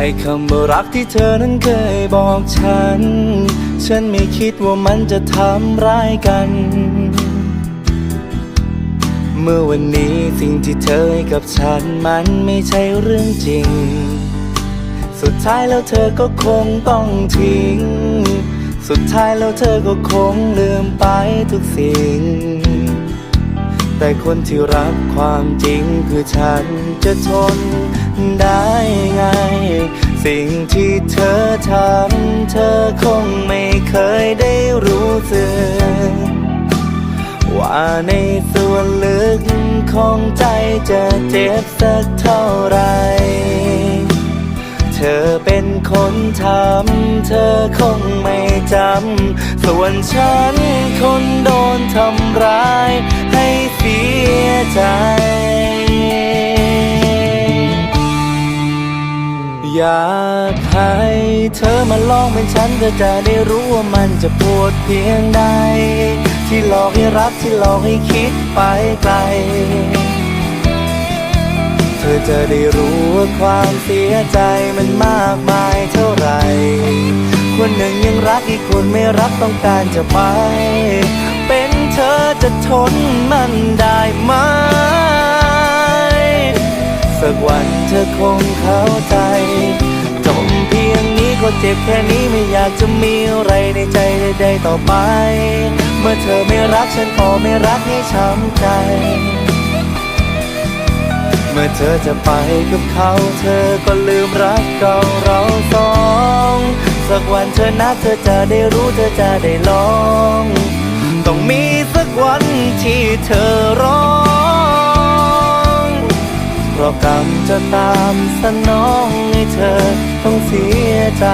ไอ้คำว่ารักที่เธอนั้นเคยบอกฉัน ฉันไม่คิดว่ามันจะทำร้ายกัน เมื่อวันนี้สิ่งที่เธอให้กับฉันมันไม่ใช่เรื่องจริง สุดท้ายแล้วเธอก็คงต้องทิ้ง สุดท้ายแล้วเธอก็คงลืมไปทุกสิ่ง แต่คนที่รักความจริงคือฉันจะทน ได้ไง สิ่งที่เธอทำเธอคงไม่เคยได้รู้สึก ว่าในส่วนลึกของใจจะเจ็บสักเท่าไร เธอเป็นคนทำเธอคงไม่จำ ส่วนฉันคนโดนทำร้ายให้เสียใจ อยากให้เธอมาลองเป็นฉันเธอจะได้รู้ว่ามันจะปวดเพียงใด ที่หลอกให้รักที่หลอกให้คิดไปไกล เธอจะได้รู้ว่าความเสียใจมันมากมายเท่าไหร่คนหนึ่งยังรักอีกคนไม่รักต้องการจะไป เป็นเธอจะทนมันได้ไหมสักวัน เธอคงเข้าใจจบเพียงนี้ก็เจ็บแค่นี้ไม่อยากจะมีอะไรในใจใดๆต่อไป เมื่อเธอไม่รักฉันก็ไม่รักให้ช้ำใจ เมื่อเธอจะไปกับเขา เธอก็ลืมรักเก่าเราสองสักวันเธอนะเธอจะได้รู้เธอจะได้ลอง ต้องมีสักวันที่เธอ ร้องเราะกรรมจะตามสนองให้เธอต้องเสียใจ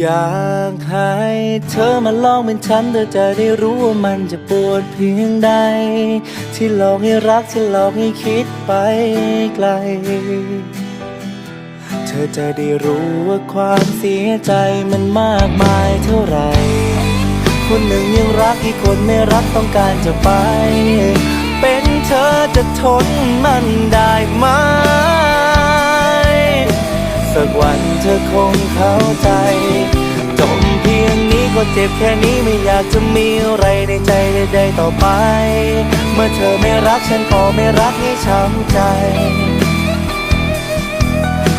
อยากให้เธอมาลองเป็นฉันเธอจะได้รู้ว่ามันจะปวดเพียงใด ที่หลอกให้รักที่หลอกให้คิดไปไกล เธอจะได้รู้ว่าความเสียใจมันมากมายเท่าไหร่คนหนึ่งยังรักอีกคนไม่รักต้องการจะไป เป็นเธอจะทนมันได้ไหม สักวันเธอคงเข้าใจจบเพียงนี้ก็เจ็บแค่นี้ไม่อยากจะมีอะไรในใจใดๆต่อไป เมื่อเธอไม่รักฉันก็ไม่รักให้ช้ำใจ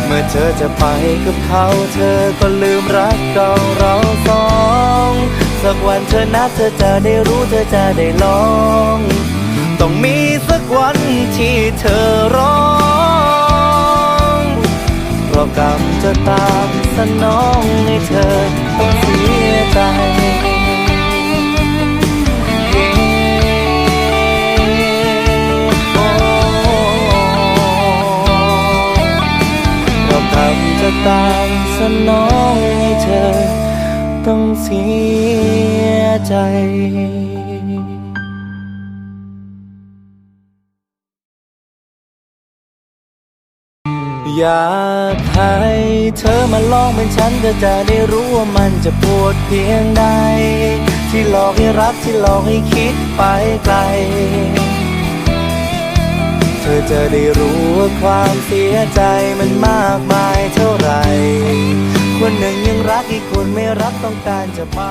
เมื่อเธอจะไปกับเขาเธอก็ลืมรักเก่าเราสองสักวันเธอนะเธอจะได้รู้เธอจะได้ลอง ต้องมีสักวันที่เธอร้อ ตามสนองให้เธอต้องเสียใจเราะกรรมจะตามสนองให้เธอต้องเสียใจ อยากให้เธอมาลองเป็นฉันเธอจะได้รู้ว่ามันจะปวดเพียงใด ที่หลอกให้รักที่หลอกให้คิดไปไกล เธอจะได้รู้ว่าความเสียใจมันมากมายเท่าไหร่คนหนึ่งยังรักอีกคนไม่รักต้องการจะไป